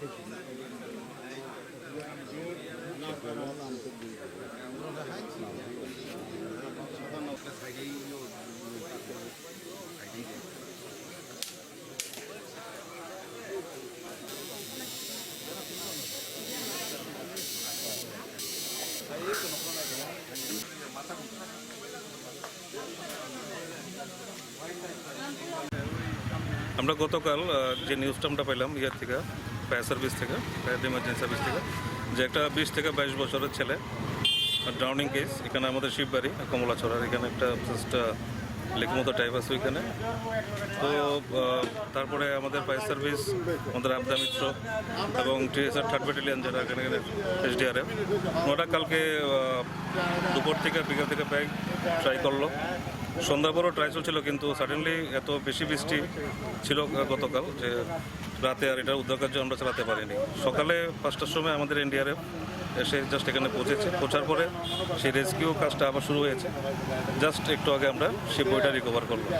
また。আমরা গতকাল যে নিউজটা আমরা পেলাম ইয়ার থেকে ফায়ার সার্ভিস থেকে ফায়ার ইমার্জেন্সি সার্ভিস থেকে, যে একটা বিশ থেকে বাইশ বছরের ছেলে ড্রাউনিং কেস এখানে আমাদের শিববাড়ি, কমলাছড়ার, এখানে একটা জাস্ট লেক মতো টাইপ আছে ওইখানে। তো তারপরে আমাদের ফায়ার সার্ভিস, আমাদের আবদা মিত্র এবং টিএসআর থার্ড ব্যাটালিয়ান যারা এখানে এসডিআরএফ ওরা কালকে দুপুর থেকে বিকাল থেকে প্রায় ট্রাই করল। সন্ধ্যা পরও ট্রাই চলছিল, কিন্তু সাডেনলি এত বেশি বৃষ্টি ছিল গতকাল যে রাতে আর এটা উদ্ধার কার্য আমরা চালাতে পারিনি। সকালে পাঁচটার সময় আমাদের এনডিআরএফ এসে জাস্ট এখানে পৌঁছেছে। পৌঁছার পরে সেই রেস্কিউ কাজটা আবার শুরু হয়েছে। জাস্ট একটু আগে আমরা সেই বইটা রিকভার করলাম।